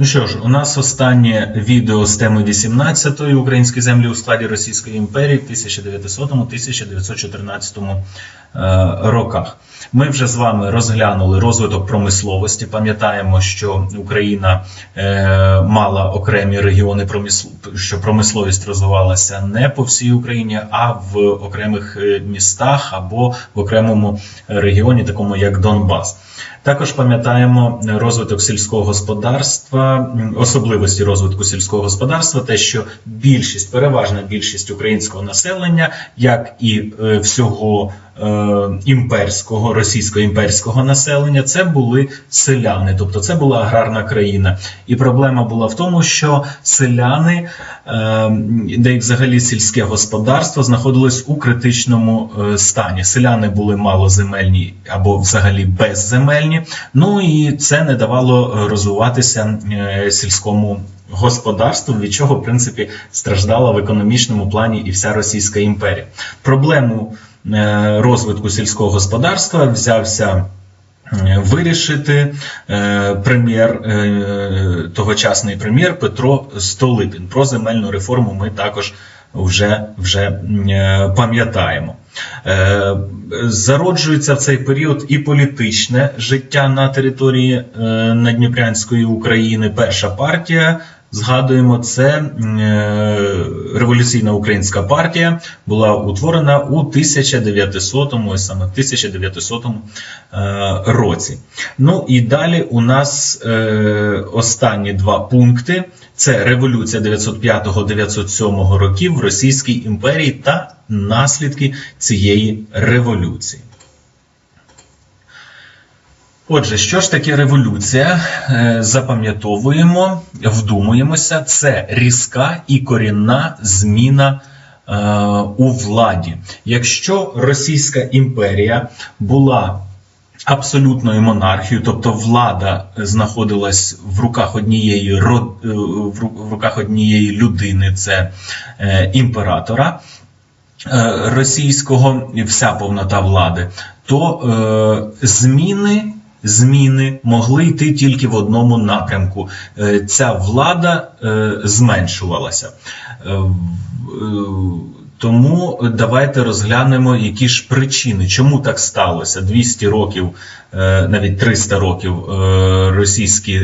Ну що ж, у нас останнє відео з теми 18-ї українські землі у складі Російської імперії в 1900-1914 е, роках. Ми вже з вами розглянули розвиток промисловості. Пам'ятаємо, що Україна е, мала окремі регіони що промисловість розвивалася не по всій Україні, а в окремих е, містах або в окремому регіоні, такому як Донбас. Також пам'ятаємо розвиток сільського господарства, особливості розвитку сільського господарства, те, що більшість, переважна більшість українського населення, як і е, всього імперського, російсько-імперського населення, це були селяни, тобто це була аграрна країна. І проблема була в тому, що селяни, е, де й взагалі сільське господарство, знаходилось у критичному е, стані. Селяни були малоземельні або взагалі безземельні. Ну і це не давало е, розвиватися е, сільському господарству, від чого, в принципі, страждала в економічному плані і вся Російська імперія. Проблему е, розвитку сільського господарства взявся. е, Вирішити е, прем'єр, е, тогочасний прем'єр Петро Столипін. Про земельну реформу ми також вже, вже е, пам'ятаємо. Е, Зароджується в цей період і політичне життя на території е, Надніпрянської України. Перша партія. Згадуємо, це е, революційна українська партія була утворена у 1900, ось саме 1900 е, році. Ну і далі у нас е, останні два пункти: це революція 905-907 років в Російській імперії та наслідки цієї революції. Отже, що ж таке революція? Е, Запам'ятовуємо, вдумуємося, це різка і корінна зміна е, у владі. Якщо Російська імперія була абсолютною монархією, тобто влада знаходилась в руках однієї е, в руках однієї людини, це імператора російського, вся повнота влади, то зміни. Зміни могли йти тільки в одному напрямку. Е, Ця влада е, зменшувалася. В- е, Тому давайте розглянемо, які ж причини, чому так сталося. 200 років, е, навіть 300 років е, російські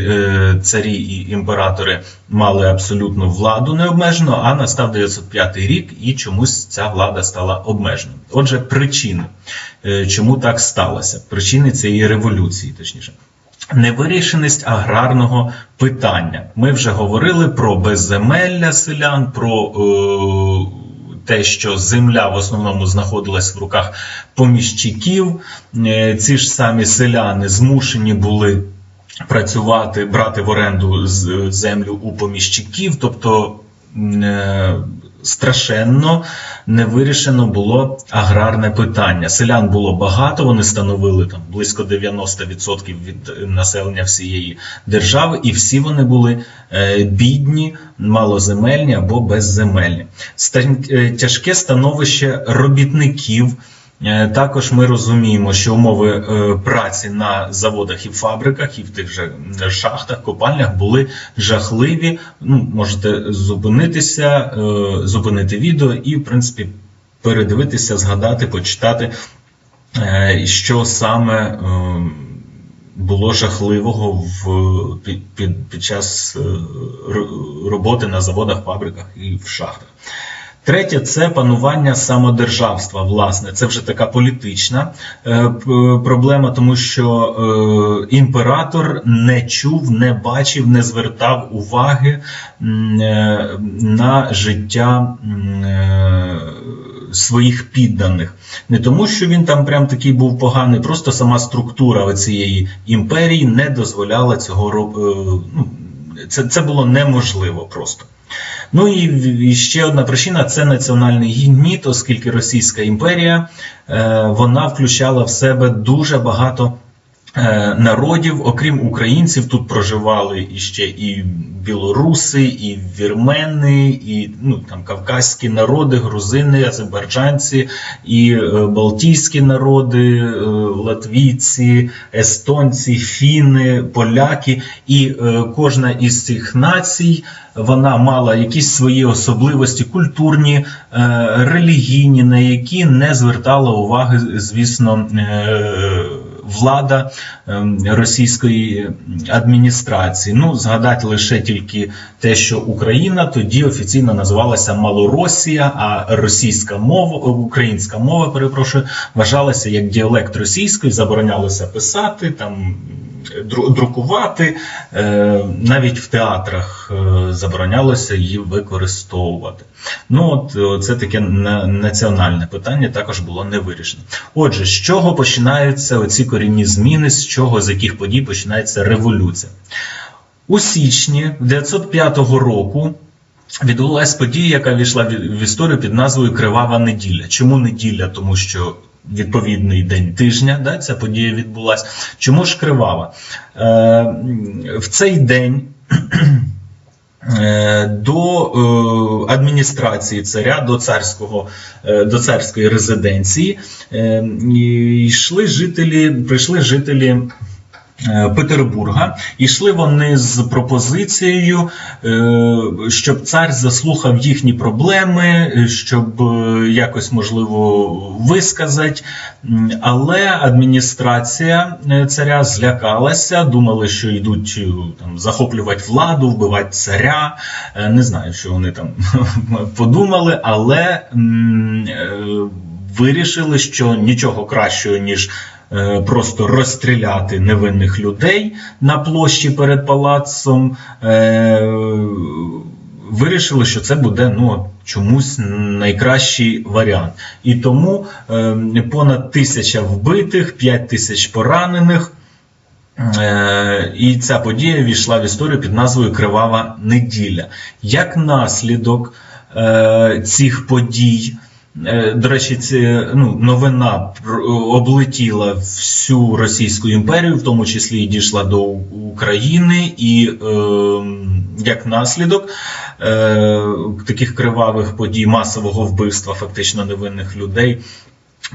царі і імператори мали абсолютну владу необмежену, а настав 905 рік і чомусь ця влада стала обмеженою. Отже, причини, чому так сталося, причини цієї революції, точніше. Невирішеність аграрного питання. Ми вже говорили про безземелля селян, про е, те, що земля в основному знаходилась в руках поміщиків. Е, ці ж самі селяни змушені були працювати, брати в оренду землю у поміщиків, тобто е, страшенно не вирішено було аграрне питання. Селян було багато, вони становили там близько 90% від населення всієї держави, і всі вони були е, бідні, малоземельні або безземельні. Е, Тяжке становище робітників. Е, Також ми розуміємо, що умови е, праці на заводах і фабриках, і в тих же шахтах, копальнях були жахливі. Ну, можете зупинитися, е, зупинити відео і, в принципі, передивитися, згадати, почитати, е, що саме е, було жахливого в, під, під, під час е, роботи на заводах, фабриках і в шахтах. Третє це панування самодержавства. Власне, це вже така політична е, проблема, тому що е, імператор не чув, не бачив, не звертав уваги е, на життя своїх підданих. Не тому, що він там прям такий був поганий, просто сама структура цієї імперії не дозволяла цього ну, це, це було неможливо просто. Ну і, і ще одна причина це національний гніт, оскільки Російська імперія е, вона включала в себе дуже багато народів, окрім українців, тут проживали іще і білоруси, і вірмени, і ну, там, кавказькі народи, грузини, азербайджанці, і е, балтійські народи, е, латвійці, естонці, фіни, поляки. І е, кожна із цих націй вона мала якісь свої особливості культурні, е, релігійні, на які не звертала уваги, звісно, е, влада е, російської адміністрації. Ну, згадати лише тільки те, що Україна тоді офіційно називалася Малоросія, а російська мова, українська мова, перепрошую, вважалася як діалект російської, заборонялося писати там. Дру- Друкувати е, навіть в театрах е, заборонялося її використовувати. Ну от е, це таке національне питання також було не вирішено. Отже, з чого починаються оці корінні зміни, з чого з яких подій починається революція? У січні 905 року відбулася подія, яка війшла в історію під назвою Кривава неділя. Чому неділя? Тому що відповідний день тижня, да, ця подія відбулася. Чому ж кривава? Е, в цей день. е, До е, адміністрації царя, до царського е, до царської резиденції йшли жителі, прийшли жителі Петербурга. І йшли вони з пропозицією, е, щоб цар заслухав їхні проблеми, е, щоб е, якось можливо висказати. Але адміністрація е, царя злякалася, думали, що йдуть е, там захоплювати владу, вбивати царя. Е, Не знаю, що вони там подумали, але е, вирішили, що нічого кращого, ніж е, просто розстріляти невинних людей на площі перед палацом. е, Вирішили, що це буде ну, чомусь найкращий варіант. І тому е, понад тисяча вбитих, 5 тисяч поранених. Е, І ця подія війшла в історію під назвою Кривава неділя. Як наслідок е, цих подій, е, до речі, це ну, новина облетіла всю Російську імперію, в тому числі і дійшла до України, і е, як наслідок е, таких кривавих подій, масового вбивства фактично невинних людей.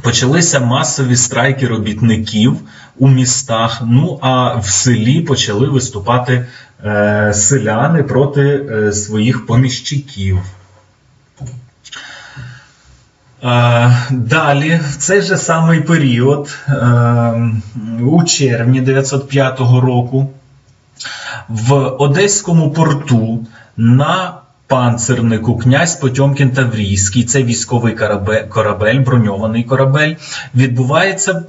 Почалися масові страйки робітників у містах. Ну а в селі почали виступати е, селяни проти е, своїх поміщиків. Е, Далі, в цей же самий період, е, у червні 905 року, в Одеському порту на панцирнику князь Потьомкін Таврійський, це військовий корабель, корабель, броньований корабель, відбувається е,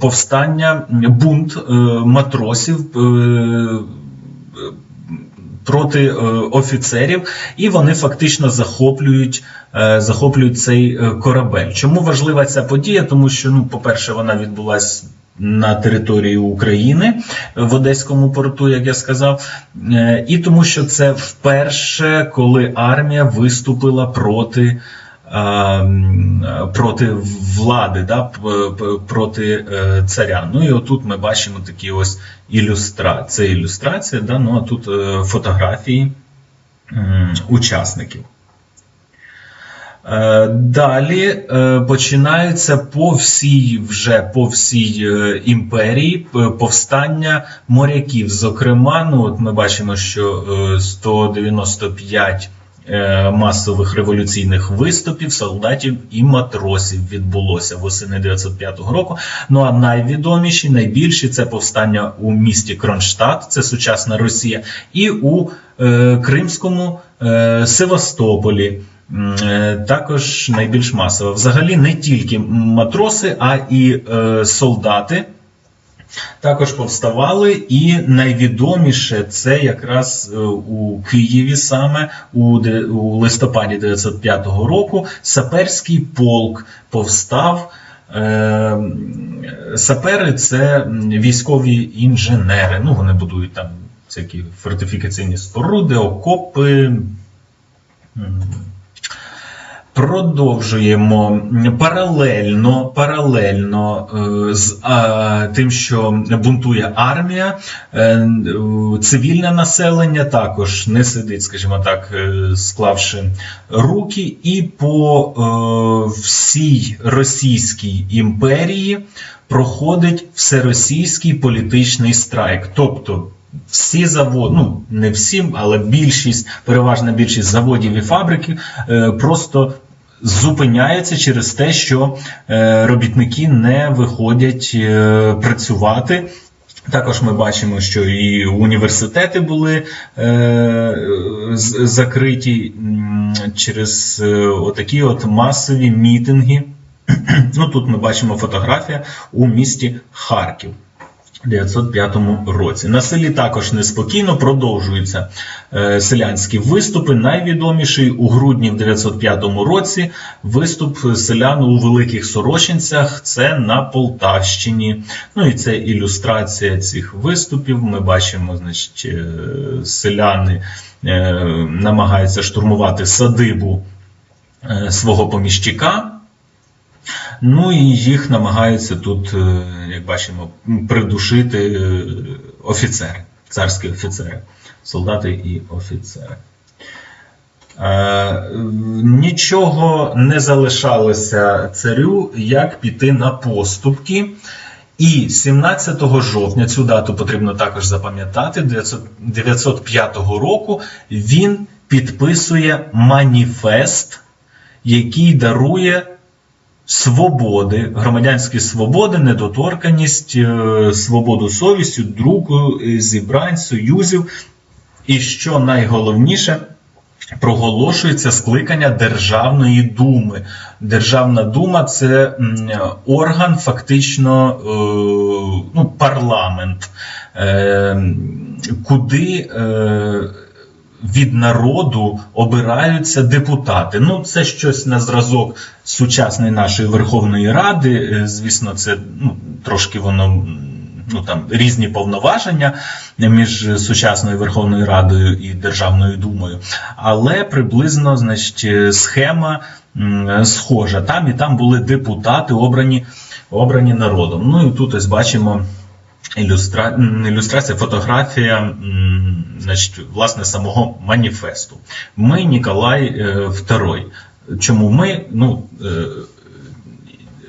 повстання, бунт е, матросів. Проти е, офіцерів, і вони фактично захоплюють, е, захоплюють цей е, корабель. Чому важлива ця подія? Тому що, ну, по-перше, вона відбулася на території України в Одеському порту, як я сказав, і тому, що це вперше, коли армія виступила проти. Е, м, Проти влади, да, проти е, царя. Ну і отут ми бачимо такі ось ілюстрації. Це ілюстрація, да, ну а тут е, фотографії учасників. Е, Далі починаються по всій вже по всій імперії повстання моряків. Зокрема, ну от ми бачимо, що е, 195 е, масових революційних виступів солдатів і матросів відбулося восени 905 року. Ну а найвідоміші, найбільші це повстання у місті Кронштадт, це сучасна Росія, і у е, Кримському е, Севастополі. Е, Також найбільш масово. Взагалі не тільки матроси, а і е, солдати також повставали, і найвідоміше це якраз е, у Києві саме у, листопаді 905 року саперський полк повстав. Е, Сапери це військові інженери. Ну, вони будують там всякі фортифікаційні споруди, окопи. Продовжуємо паралельно, паралельно е, з а, тим, що бунтує армія, е, е, цивільне населення також не сидить, скажімо так, е, склавши руки, і по е, всій Російській імперії проходить всеросійський політичний страйк. Тобто всі заводи, ну не всі, але більшість, переважна більшість заводів і фабрики е, просто зупиняються через те, що е, робітники не виходять е, працювати. Також ми бачимо, що і університети були е, закриті через отакі от масові мітинги. Ну, тут ми бачимо фотографія у місті Харків. У 905 році. На селі також неспокійно продовжуються е, селянські виступи. Найвідоміший у грудні в 905 році виступ селян у Великих Сорочинцях. Це на Полтавщині. Ну і це ілюстрація цих виступів. Ми бачимо, значить, е, селяни е, намагаються штурмувати садибу свого поміщика. Ну і їх намагаються тут, е, як бачимо, придушити е, офіцери, царські офіцери, солдати і офіцери. Е, Нічого не залишалося царю, як піти на поступки. І 17 жовтня, цю дату потрібно також запам'ятати, 905 року він підписує маніфест, який дарує свободи, громадянські свободи, недоторканість, е, свободу совістю, друку, е, зібрань, союзів. І що найголовніше, проголошується скликання Державної думи. Державна дума це орган, фактично, е, ну, парламент, куди. Від народу обираються депутати. Ну, це щось на зразок сучасної нашої Верховної Ради. Е, Звісно, це ну, трошки воно. Ну там різні повноваження між сучасною Верховною Радою і Державною Думою, але приблизно значить, схема схожа. Там і там були депутати, обрані, обрані народом. Ну і тут ось бачимо ілюстра... ілюстрація, фотографія значить, власне самого маніфесту. Ми Ніколай е, II. Чому ми? Ну, е,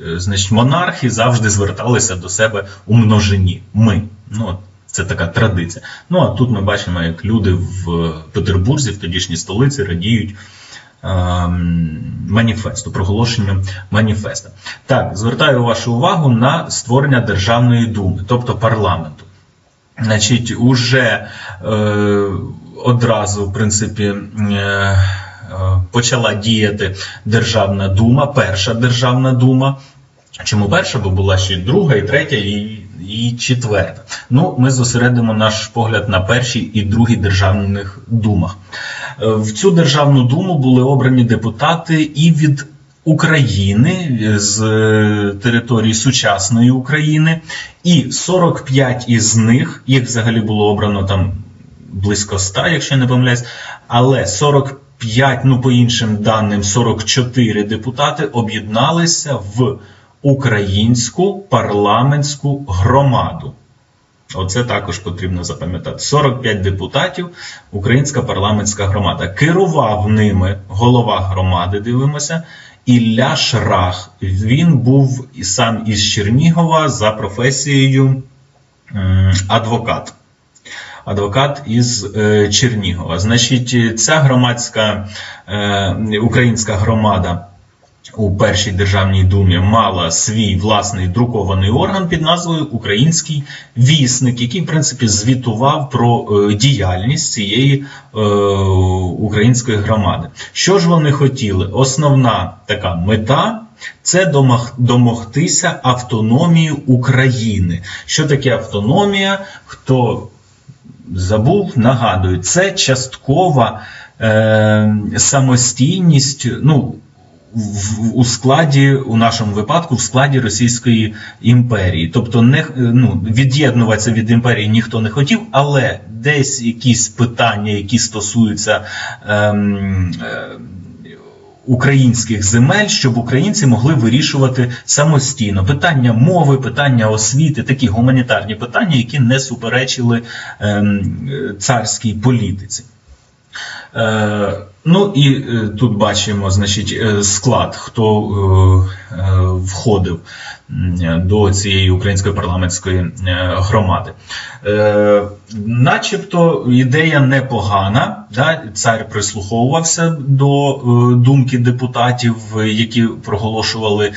е, значить, монархи завжди зверталися до себе у множині. Ми. Ну, це така традиція. Ну а тут ми бачимо, як люди в Петербурзі, в тодішній столиці, радіють маніфесту, проголошенню маніфеста. Так, звертаю вашу увагу на створення Державної думи, тобто парламенту. Значить, уже е, одразу, в принципі, е, почала діяти Державна дума, перша Державна дума. Чому перша? Бо була ще й друга, і третя, і, і четверта. Ну, ми зосередимо наш погляд на першій і другій державних думах. Е, В цю державну думу були обрані депутати і від України з е, території сучасної України, і 45 із них, їх взагалі було обрано там близько 100, якщо я не помиляюсь, але 45, ну по іншим даним, 44 депутати об'єдналися в українську парламентську громаду. Оце також потрібно запам'ятати. 45 депутатів, українська парламентська громада. Керував ними голова громади, дивимося, Ілля Шрах. Він був сам із Чернігова за професією адвокат. Адвокат із е, Чернігова. Значить, ця громадська е, українська громада у першій державній думі мала свій власний друкований орган під назвою Український вісник, який, в принципі, звітував про е, діяльність цієї е, української громади. Що ж вони хотіли? Основна така мета. Це домог- домогтися автономії України. Що таке автономія? Хто забув, нагадую, це часткова е, самостійність. Ну, у складі, у нашому випадку, в складі Російської імперії. Тобто не, ну, від'єднуватися від імперії ніхто не хотів, але десь якісь питання, які стосуються ем, е, українських земель, щоб українці могли вирішувати самостійно питання мови, питання освіти, такі гуманітарні питання, які не суперечили ем, царській політиці. Е, ну і е, тут бачимо, значить, е, склад, хто е, входив до цієї української парламентської громади. Начебто ідея непогана. Да? Цар прислуховувався до думки депутатів, які проголошували.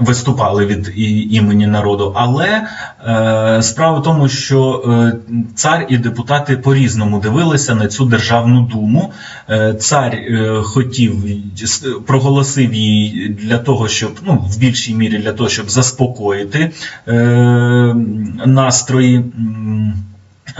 Виступали від імені народу, але е, справа в тому, що е, цар і депутати по-різному дивилися на цю державну думу. Е, цар е, хотів проголосив її для того, щоб ну в більшій мірі для того, щоб заспокоїти е, настрої.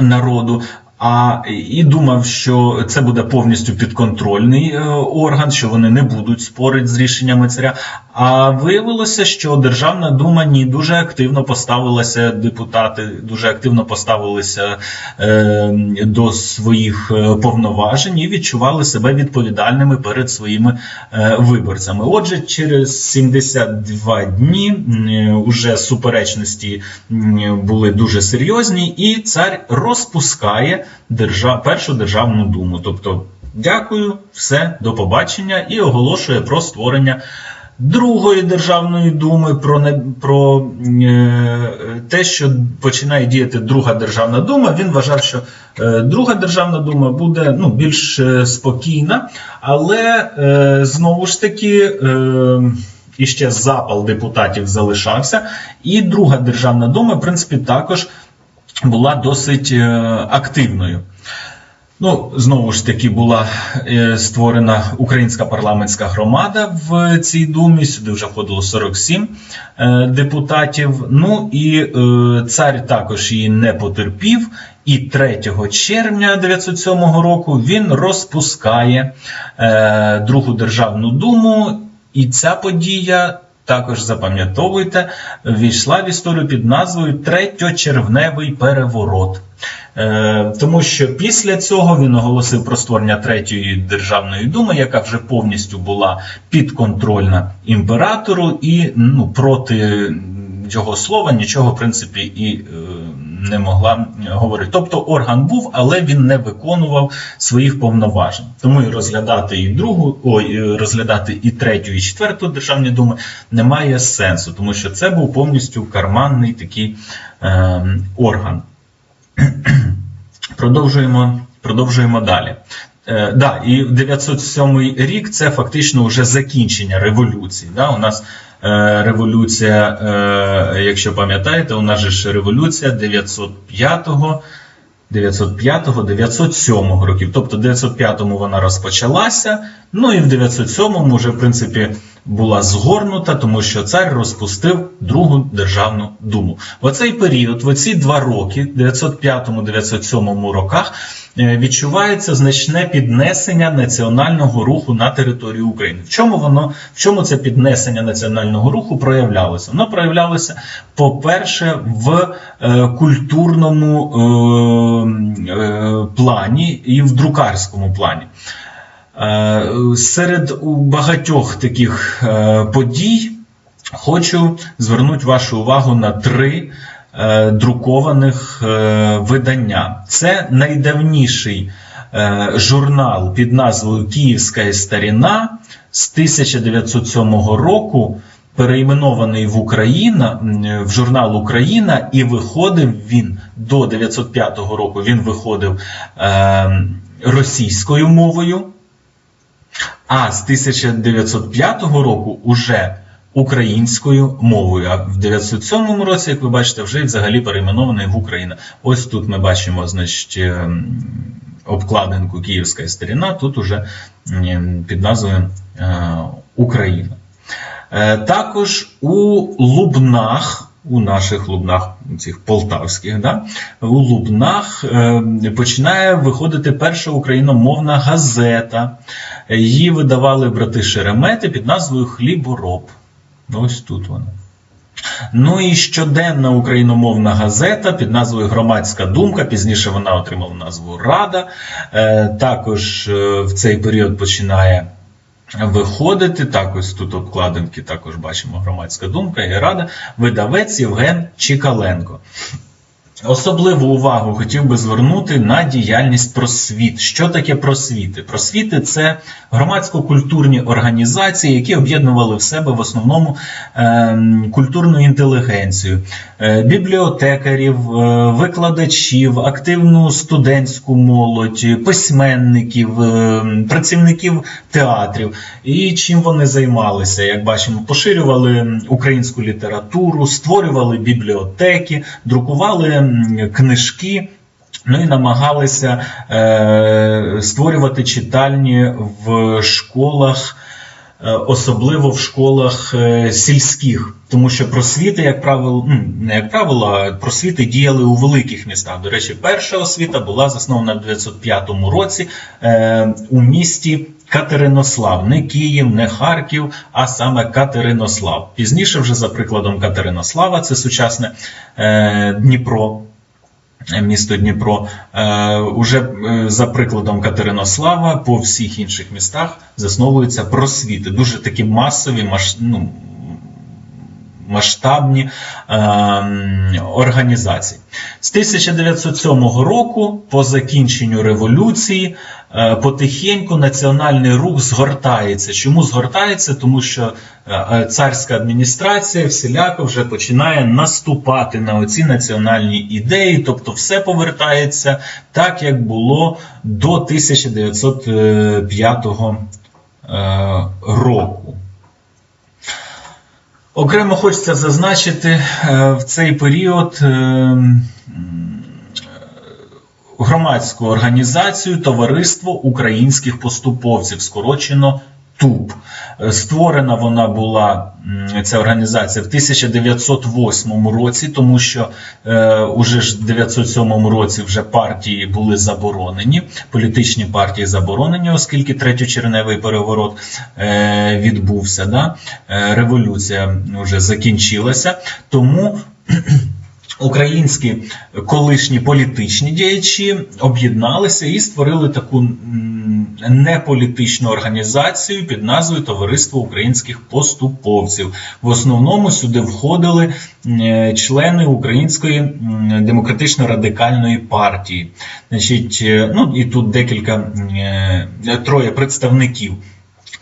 Народу, а і думав, що це буде повністю підконтрольний е, орган, що вони не будуть спорити з рішеннями царя. А виявилося, що Державна дума ні дуже активно поставилася, депутати дуже активно поставилися е, до своїх е, повноважень і відчували себе відповідальними перед своїми е, виборцями. Отже, через 72 дні м, уже суперечності були дуже серйозні, і цар розпускає держав, першу державну думу. Тобто, дякую, все, до побачення, і оголошує про створення. Другої державної думи про не про е, те, що починає діяти друга державна дума. Він вважав, що е, друга державна дума буде ну, більш е, спокійна, але е, знову ж таки. Е, і ще запал депутатів залишався. І друга державна дума, в принципі, також була досить е, активною. Ну, знову ж таки, була е, створена українська парламентська громада в цій думі. Сюди вже входило 47 е, депутатів. Ну і цар також її не потерпів. І 3 червня 907 року він розпускає Другу державну думу. І ця подія. Також запам'ятовуйте, війшла в історію під назвою Третьочервневий переворот. Е, тому що після цього він оголосив про створення третьої державної думи, яка вже повністю була підконтрольна імператору, і ну, проти його слова нічого, в принципі, і е, не могла говорити. Тобто орган був, але він не виконував своїх повноважень. Тому і розглядати і другу, ой, е, розглядати і третю, і четверту державні думи немає сенсу, тому що це був повністю карманний такий е, орган. Продовжуємо, продовжуємо далі. Е, да, і 907 рік це фактично вже закінчення революції. Да? У нас революція, е, якщо пам'ятаєте, у нас же ж революція 905-го. 905-907 років. Тобто в 905-му вона розпочалася, ну і в 907-му вже, в принципі, була згорнута, тому що цар розпустив Другу державну думу. В оцей період, в оці два роки, 905-907 роках, е, відчувається значне піднесення національного руху на території України. В чому воно, в чому це піднесення національного руху проявлялося? Воно проявлялося, по-перше, в е, культурному е, е, плані і в друкарському плані. Е, Серед багатьох таких е, подій хочу звернути вашу увагу на три е, друкованих видання. Це найдавніший журнал під назвою Київська старіна з 1907 року. Перейменований в Україна в журнал Україна, і виходив він до 905 року. Він виходив е, російською мовою. А з 1905 року уже українською мовою. А в 907 році, як ви бачите, вже взагалі перейменований в Україну. Ось тут ми бачимо, значить, ем, обкладинку Київська старіна, тут уже під назвою е, Україна. Е, Також у Лубнах. У наших лубнах, цих полтавських, да? у Лубнах е, починає виходити перша україномовна газета. Її видавали брати Шеремети під назвою Хлібороб. Ось тут вона. Ну і щоденна україномовна газета під назвою Громадська думка. Пізніше вона отримала назву Рада. Е, також е, в цей період починає виходити. Так, ось тут обкладинки також бачимо громадська думка і рада. Видавець Євген Чікаленко. Особливу увагу хотів би звернути на діяльність просвіт. Що таке просвіти? Просвіти це громадсько-культурні організації, які об'єднували в себе в основному е, культурну інтелігенцію, е, бібліотекарів, е, викладачів, активну студентську молодь, письменників, е, працівників театрів. І чим вони займалися? Як бачимо, поширювали українську літературу, створювали бібліотеки, друкували книжки. Ну і намагалися е, створювати читальні в школах, е, особливо в школах е, сільських, тому що просвіти, як правило, ну, не як правило, а просвіти діяли у великих містах. До речі, перша освіта була заснована в 1905 році е, у місті. Катеринослав, не Київ, не Харків, а саме Катеринослав. Пізніше, вже за прикладом Катеринослава, це сучасне е, Дніпро, е, місто Дніпро. Е, уже е, за прикладом Катеринослава по всіх інших містах засновуються просвіти. Дуже такі масові, ну, масштабні організації. З 1907 року, по закінченню революції, потихеньку національний рух згортається. Чому згортається? Тому що е, е, царська адміністрація всіляко вже починає наступати на оці національні ідеї, тобто все повертається так, як було до 1905 е, року. Окремо хочеться зазначити е, в цей період е, громадську організацію Товариство українських поступовців, скорочено ТУП. Е, Створена вона була ця організація в 1908 році, тому що е, уже ж в 1907 році вже партії були заборонені, політичні партії заборонені, оскільки третьочерневий переворот е, відбувся. Да? Е, революція вже закінчилася. Тому українські колишні політичні діячі об'єдналися і створили таку неполітичну організацію під назвою Товариство українських поступовців. В основному сюди входили члени Української демократично-радикальної партії. Значить, е, ну і тут декілька е, троє представників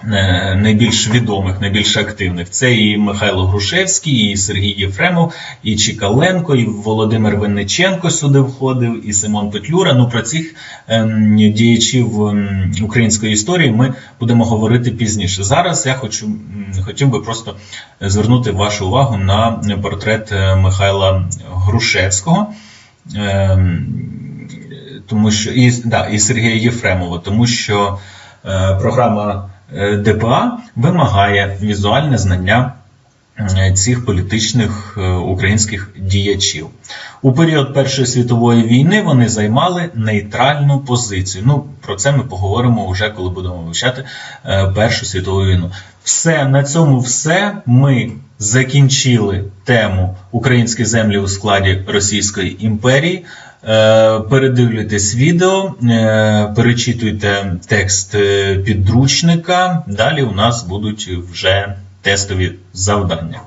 найбільш відомих, найбільш активних. Це і Михайло Грушевський, і Сергій Єфремов, і Чікаленко, і Володимир Винниченко сюди входив, і Симон Петлюра. Ну про цих ем, діячів ем, української історії ми будемо говорити пізніше. Зараз я хочу хотів би просто звернути вашу увагу на портрет е, Михайла Грушевського. Ем, тому що і, да, і Сергія Єфремова, тому що е, програма е, ДПА вимагає візуальне знання е, цих політичних е, українських діячів. У період Першої світової війни вони займали нейтральну позицію. Ну, про це ми поговоримо вже, коли будемо вивчати е, Першу світову війну. Все на цьому все ми закінчили тему Українські землі у складі Російської імперії. Е, Передивлюйтесь відео, е, перечитуйте текст е, підручника. Далі у нас будуть вже тестові завдання.